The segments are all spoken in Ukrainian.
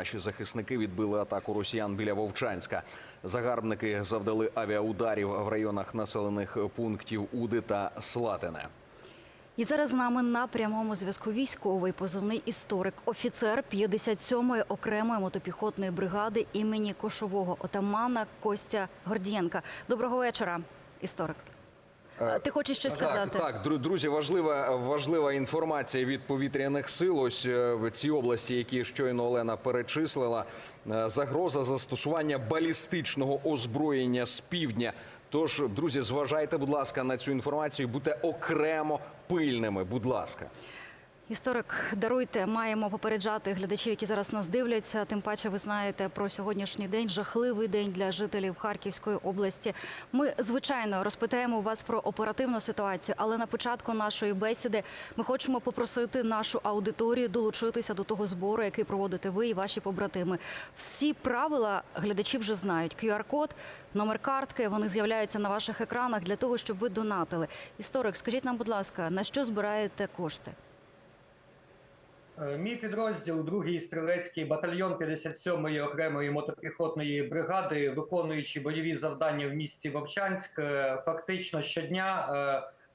наші захисники відбили атаку росіян біля Вовчанська. Загарбники завдали авіаударів в районах населених пунктів Уди та Слатине. І зараз з нами на прямому зв'язку військовий позивний історик, офіцер 57-ї окремої мотопіхотної бригади імені кошового отамана Костя Гордієнка. Доброго вечора, історик. Е, Ти хочеш щось сказати? Так, друзі, важлива важлива інформація від повітряних сил. Ось е, в цій області, які щойно Олена перечислила, е, загроза застосування балістичного озброєння з півдня. Тож, друзі, зважайте, будь ласка, на цю інформацію, будьте окремо пильними. Будь ласка. Історик, даруйте, маємо попереджати глядачів, які зараз нас дивляться. Тим паче, ви знаєте про сьогоднішній день, жахливий день для жителів Харківської області. Ми звичайно розпитаємо вас про оперативну ситуацію, але на початку нашої бесіди ми хочемо попросити нашу аудиторію долучитися до того збору, який проводите ви і ваші побратими. Всі правила глядачі вже знають. QR-код, номер картки. Вони з'являються на ваших екранах для того, щоб ви донатили. Історик, скажіть нам, будь ласка, на що збираєте кошти? Е, Мій підрозділ, другий стрілецький батальйон 57-ї окремої мотопіхотної бригади, виконуючи бойові завдання в місті Вовчанськ, е, фактично щодня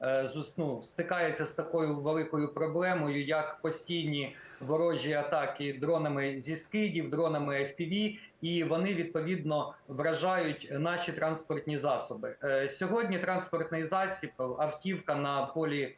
е, ну, стикається з такою великою проблемою, як постійні ворожі атаки дронами зі скидів, дронами FPV, і вони відповідно вражають наші транспортні засоби. Сьогодні транспортний засіб, автівка на полі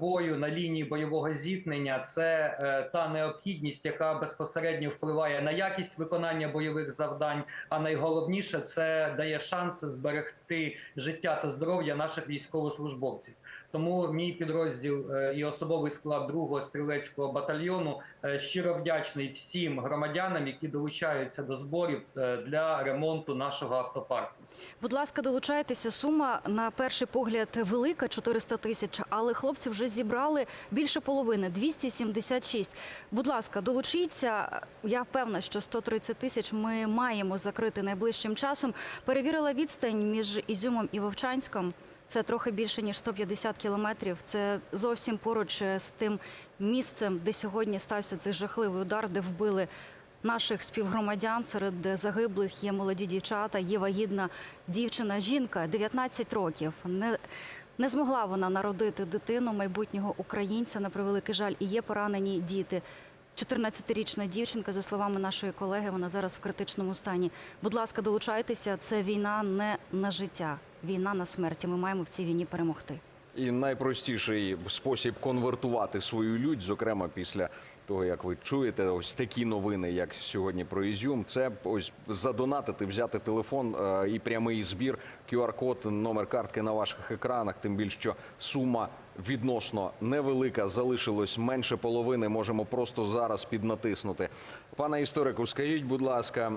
бою на лінії бойового зіткнення це е, та необхідність, яка безпосередньо впливає на якість виконання бойових завдань. А найголовніше це дає шанси зберегти життя та здоров'я наших військовослужбовців. Тому мій підрозділ е, і особовий склад 2-го стрілецького батальйону е, щиро вдячний всім громадянам, які долучаються до зборів е, для ремонту нашого автопарку. Будь ласка, долучайтеся. Сума на перший погляд велика 400 тисяч, але хлопці вже зібрали більше половини 276. Будь ласка, долучіться. Я впевнена, що 130 тисяч ми маємо закрити найближчим часом. Перевірила відстань між Ізюмом і Вовчанськом. Це трохи більше ніж 150 кілометрів. Це зовсім поруч е, з тим місцем, де сьогодні стався цей жахливий удар, де вбили наших співгромадян. Серед загиблих є молоді дівчата, є вагітна дівчина, жінка 19 років. Не не змогла вона народити дитину майбутнього українця. На превеликий жаль, і є поранені діти. 14-річна дівчинка, за словами нашої колеги, вона зараз в критичному стані. Будь ласка, долучайтеся. Це війна не на життя, війна на смерті. Ми маємо в цій війні перемогти. І найпростіший спосіб конвертувати свою лють, зокрема після того, як ви чуєте ось такі новини, як сьогодні про Ізюм, це ось задонатити, взяти телефон е, і прямий збір, QR-код, номер картки на ваших екранах. Тим більше що сума відносно невелика, залишилось менше половини. Можемо просто зараз піднатиснути. Пане історику, скажіть, будь ласка,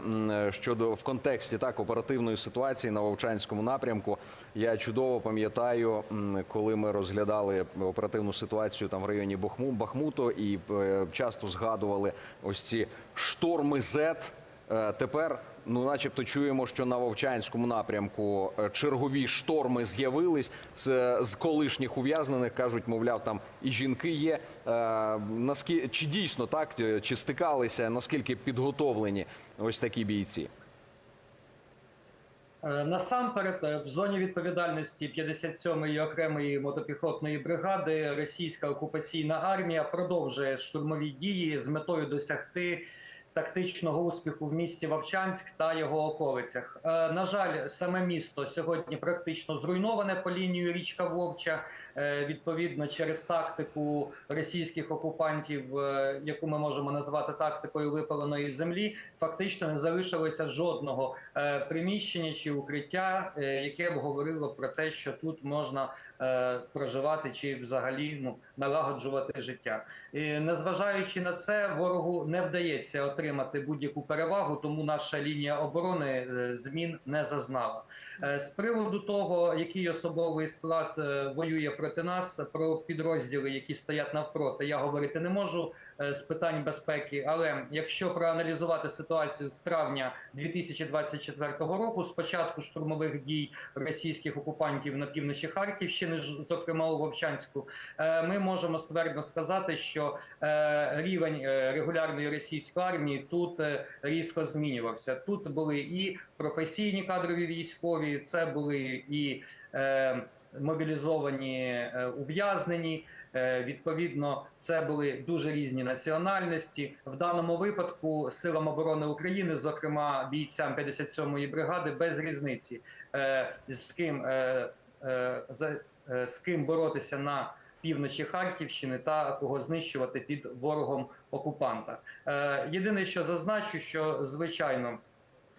щодо в контексті так оперативної ситуації на Вовчанському напрямку. Я чудово пам'ятаю, коли ми розглядали оперативну ситуацію там в районі Бахму, Бахмуту і е, часто згадували ось ці шторми. Е, Тепер, ну, начебто, чуємо, що на Вовчанському напрямку е, чергові шторми з'явились з, з колишніх ув'язнених. кажуть, мовляв, там і жінки є. Е, наскільки чи дійсно так, е, чи стикалися, наскільки підготовлені ось такі бійці? Е, Насамперед, е, в зоні відповідальності 57-ї окремої мотопіхотної бригади російська окупаційна армія продовжує штурмові дії з метою досягти тактичного успіху в місті Вовчанськ та його околицях. Е, На жаль, саме місто сьогодні практично зруйноване по лінію річка Вовча. Е, Відповідно, через тактику російських окупантів, е, яку ми можемо назвати тактикою випаленої землі, фактично не залишилося жодного приміщення чи укриття, яке б говорило про те, що тут можна е, проживати чи взагалі ну налагоджувати життя. І, незважаючи на це, ворогу не вдається отримати будь-яку перевагу, тому наша лінія оборони е, змін не зазнала. Е, З приводу того, який особовий склад воює проти нас, про підрозділи, які стоять навпроти, я говорити не можу. Е, з питань безпеки. Але якщо проаналізувати ситуацію з травня 2024 року, з початку штурмових дій російських окупантів на півночі Харківщини, зокрема у Вовчанську, е, ми можемо ствердно сказати, що е, рівень регулярної російської армії тут різко змінювався. Тут були і професійні кадрові військові, це були і мобілізовані ув'язнені. Е, Відповідно, це були дуже різні національності. В даному випадку силам оборони України, зокрема бійцям 57-ї бригади, без різниці е, з ким е, з ким боротися на півночі Харківщини та кого знищувати під ворогом окупанта. Єдине, що зазначу, що звичайно.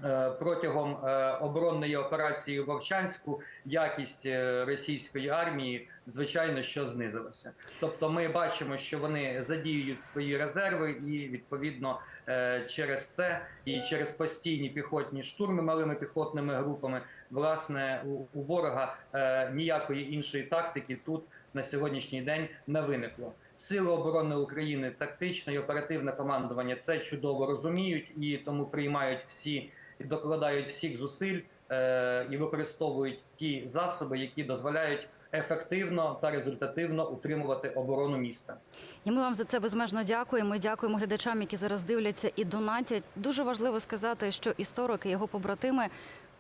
Е, Протягом е, оборонної операції в Вовчанську якість е, російської армії звичайно що знизилася. Тобто, ми бачимо, що вони задіюють свої резерви, і відповідно через це і через постійні піхотні штурми малими піхотними групами, власне, у, ворога ніякої іншої тактики тут на сьогоднішній день не виникло. Сили оборони України, тактичне і оперативне командування це чудово розуміють і тому приймають всі і докладають всіх зусиль е, і використовують ті засоби, які дозволяють ефективно та результативно утримувати оборону міста. І ми вам за це безмежно дякуємо. Дякуємо глядачам, які зараз дивляться і донатять. Дуже важливо сказати, що історик і його побратими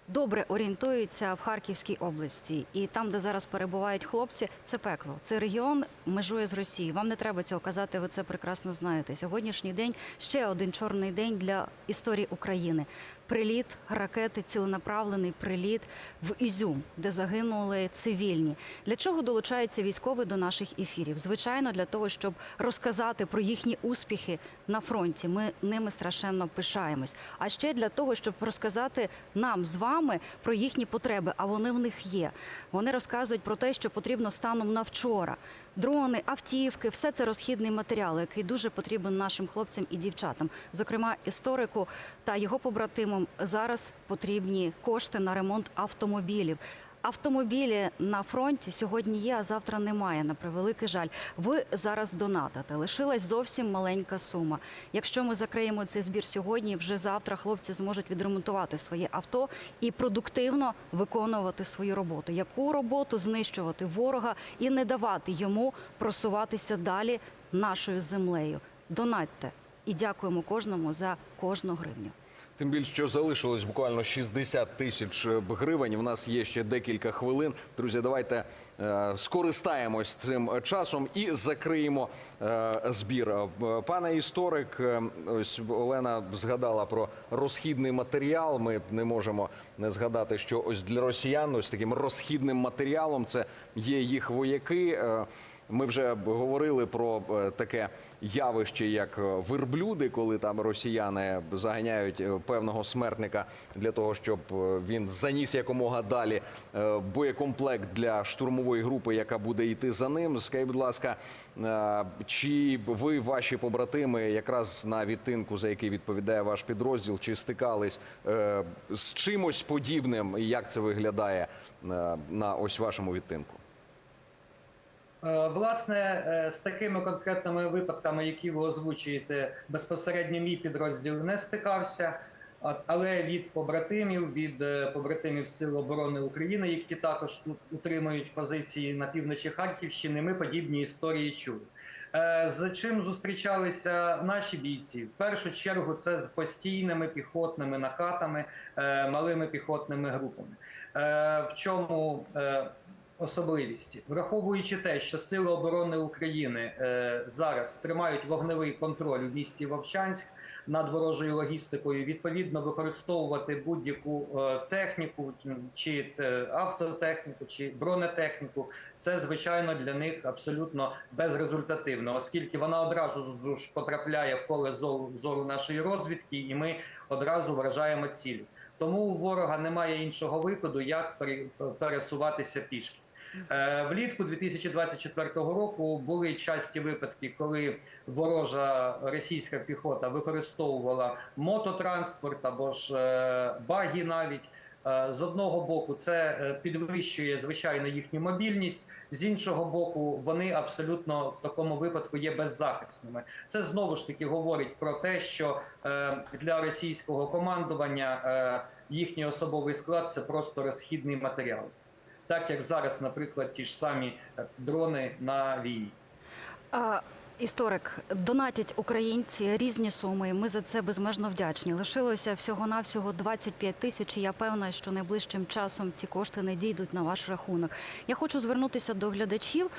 добре орієнтуються в Харківській області, і там, де зараз перебувають хлопці, це пекло. Це регіон межує з Росією. Вам не треба цього казати. Ви це прекрасно знаєте. Сьогоднішній день ще один чорний день для історії України. Приліт ракети, ціленаправлений приліт в Ізюм, де загинули цивільні. Для чого долучаються військові до наших ефірів? Звичайно, для того, щоб розказати про їхні успіхи на фронті. Ми ними страшенно пишаємось. А ще для того, щоб розказати нам з вами про їхні потреби. А вони в них є. Вони розказують про те, що потрібно станом на вчора. Дрони, автівки, все це розхідний матеріал, який дуже потрібен нашим хлопцям і дівчатам. Зокрема, історику та його побратимам зараз потрібні кошти на ремонт автомобілів. Автомобілі на фронті сьогодні є, а завтра немає. На превеликий жаль. Ви зараз донатите. Лишилась зовсім маленька сума. Якщо ми закриємо цей збір сьогодні, вже завтра хлопці зможуть відремонтувати своє авто і продуктивно виконувати свою роботу. Яку роботу знищувати ворога і не давати йому просуватися далі нашою землею? Донатьте і дякуємо кожному за кожну гривню. Тим більше, що залишилось буквально 60 тисяч е, гривень. В нас є ще декілька хвилин. Друзі, давайте е, скористаємось цим часом і закриємо е, збір. Е, Пане історик, е, ось Олена згадала про розхідний матеріал. Ми не можемо не згадати, що ось для росіян ось таким розхідним матеріалом це є їх вояки. Е, Ми вже говорили про е, таке явище, як е, верблюди, коли там росіяни заганяють е, певного смертника для того, щоб він заніс якомога далі боєкомплект для штурмової групи, яка буде йти за ним. Скажіть, будь ласка, чи ви, ваші побратими, якраз на відтинку, за який відповідає ваш підрозділ, чи стикались з чимось подібним, і як це виглядає на ось вашому відтинку? Е, Власне, е, з такими конкретними випадками, які ви озвучуєте, безпосередньо мій підрозділ не стикався. Але від побратимів, від е, побратимів Сил оборони України, які також тут утримують позиції на півночі Харківщини, ми подібні історії чули. З чим зустрічалися наші бійці? В першу чергу це з постійними піхотними накатами, малими піхотними групами. В чому особливість, враховуючи те, що Сили оборони України е, зараз тримають вогневий контроль у місті Вовчанськ над ворожою логістикою, відповідно використовувати будь-яку е, техніку, чи е, автотехніку, чи бронетехніку, це звичайно для них абсолютно безрезультативно, оскільки вона одразу ж потрапляє в поле зору, нашої розвідки, і ми одразу вражаємо цілі. Тому у ворога немає іншого виходу, як пере- пересуватися пішки. Е, Влітку 2024 року були часті випадки, коли ворожа російська піхота використовувала мототранспорт або ж е, багі навіть Е, З одного боку, це підвищує звичайно їхню мобільність. З іншого боку, вони абсолютно в такому випадку є беззахисними. Це знову ж таки говорить про те, що для російського командування їхній особовий склад це просто розхідний матеріал, так як зараз, наприклад, ті ж самі е, дрони на війні. А, Історик, донатять українці різні суми. Ми за це безмежно вдячні. Лишилося всього навсього 25 тисяч. і Я певна, що найближчим часом ці кошти не дійдуть на ваш рахунок. Я хочу звернутися до глядачів.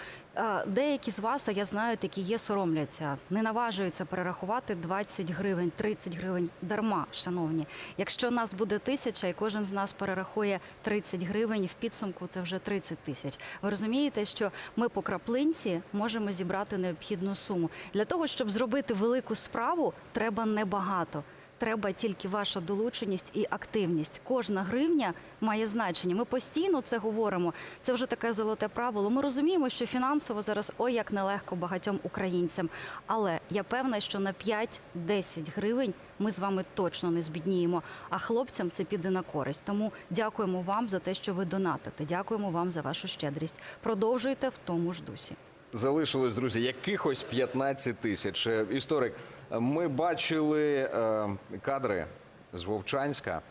Деякі з вас, а я знаю, такі є, соромляться, не наважуються перерахувати 20 гривень, 30 гривень дарма, шановні. Якщо нас буде тисяча, і кожен з нас перерахує 30 гривень, в підсумку це вже 30 тисяч. Ви розумієте, що ми по краплинці можемо зібрати необхідну суму. Для того, щоб зробити велику справу, треба небагато. Треба тільки ваша долученість і активність. Кожна гривня має значення. Ми постійно це говоримо. Це вже таке золоте правило. Ми розуміємо, що фінансово зараз ой як нелегко багатьом українцям. Але я певна, що на 5-10 гривень ми з вами точно не збідніємо. А хлопцям це піде на користь. Тому дякуємо вам за те, що ви донатите. Дякуємо вам за вашу щедрість. Продовжуйте в тому ж дусі. Залишилось, друзі, якихось 15 тисяч. Е, Історик, ми бачили е, кадри з Вовчанська.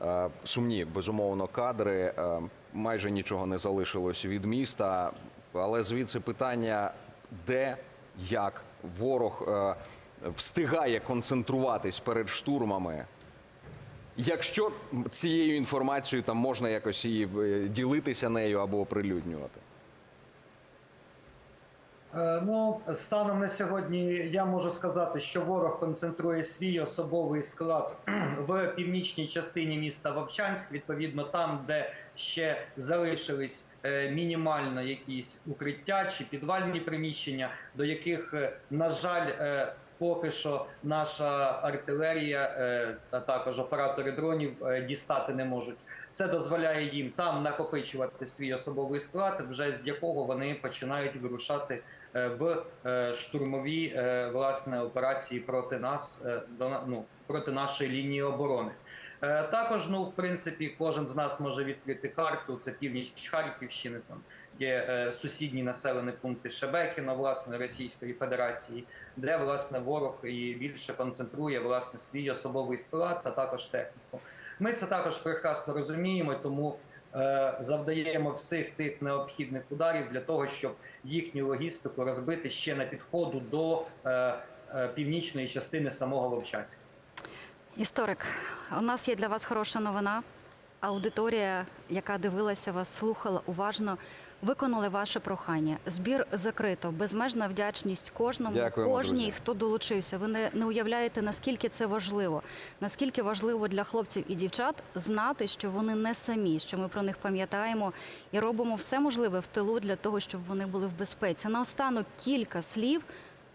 Е, Сумні, безумовно, кадри. Е, Майже нічого не залишилось від міста. Але звідси питання, де, як ворог встигає концентруватись перед штурмами. Якщо цією інформацією там можна якось е, ділитися нею або оприлюднювати. Е, Ну, станом на сьогодні я можу сказати, що ворог концентрує свій особовий склад в північній частині міста Вовчанськ, відповідно там, де ще залишились е, мінімально якісь укриття чи підвальні приміщення, до яких, е, на жаль, поки що наша артилерія та також оператори дронів дістати не можуть. Це дозволяє їм там накопичувати свій особовий склад, вже з якого вони починають вирушати в е, штурмові е, власне операції проти нас е, до ну, проти нашої лінії оборони. Е, Також, ну в принципі, кожен з нас може відкрити карту. Це північ Харківщини. Там є е, сусідні населені пункти Шебекіно, власне Російської Федерації, де власне ворог і більше концентрує власне свій особовий склад та також техніку. Ми це також прекрасно розуміємо, тому е, завдаємо всіх тих необхідних ударів для того, щоб їхню логістику розбити ще на підходу до е, е, північної частини самого Вовчанська. Історик, у нас є для вас хороша новина. Аудиторія, яка дивилася вас, слухала уважно, виконали ваше прохання. Збір закрито. Безмежна вдячність кожному, Дякуємо, кожній, друзі. хто долучився. Ви не, не уявляєте, наскільки це важливо, наскільки важливо для хлопців і дівчат знати, що вони не самі, що ми про них пам'ятаємо і робимо все можливе в тилу для того, щоб вони були в безпеці. Наостанок кілька слів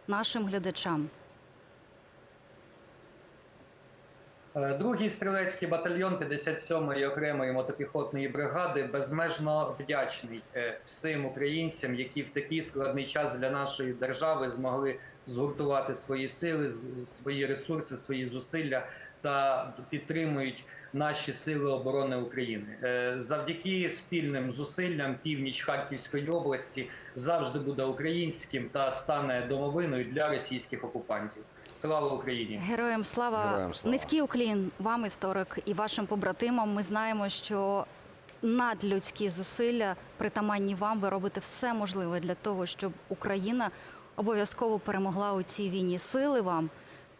нашим глядачам. Е, Другий стрілецький батальйон 57-ї окремої мотопіхотної бригади безмежно вдячний е, всім українцям, які в такий складний час для нашої держави змогли згуртувати свої сили, свої ресурси, свої зусилля та підтримують наші сили оборони України. Е, Завдяки спільним зусиллям північ Харківської області завжди буде українським та стане домовиною для російських окупантів. Слава Україні! Героям слава. Героям слава. Низький уклін вам, історик, і вашим побратимам. Ми знаємо, що надлюдські зусилля притаманні вам. Ви робите все можливе для того, щоб Україна обов'язково перемогла у цій війні. Сили вам.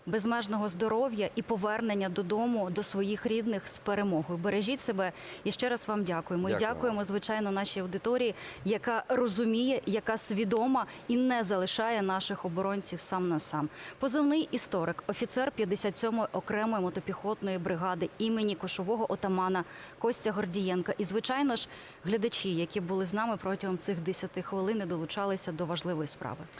Безмежного здоров'я і повернення додому до своїх рідних з перемогою. Бережіть себе і ще раз вам дякуємо. І Дякуємо. дякуємо, звичайно, нашій аудиторії, яка розуміє, яка свідома і не залишає наших оборонців сам на сам. Позивний історик, офіцер 57-ї окремої мотопіхотної бригади імені кошового отамана Костя Гордієнка. І, звичайно ж, глядачі, які були з нами протягом цих 10 хвилин, і долучалися до важливої справи.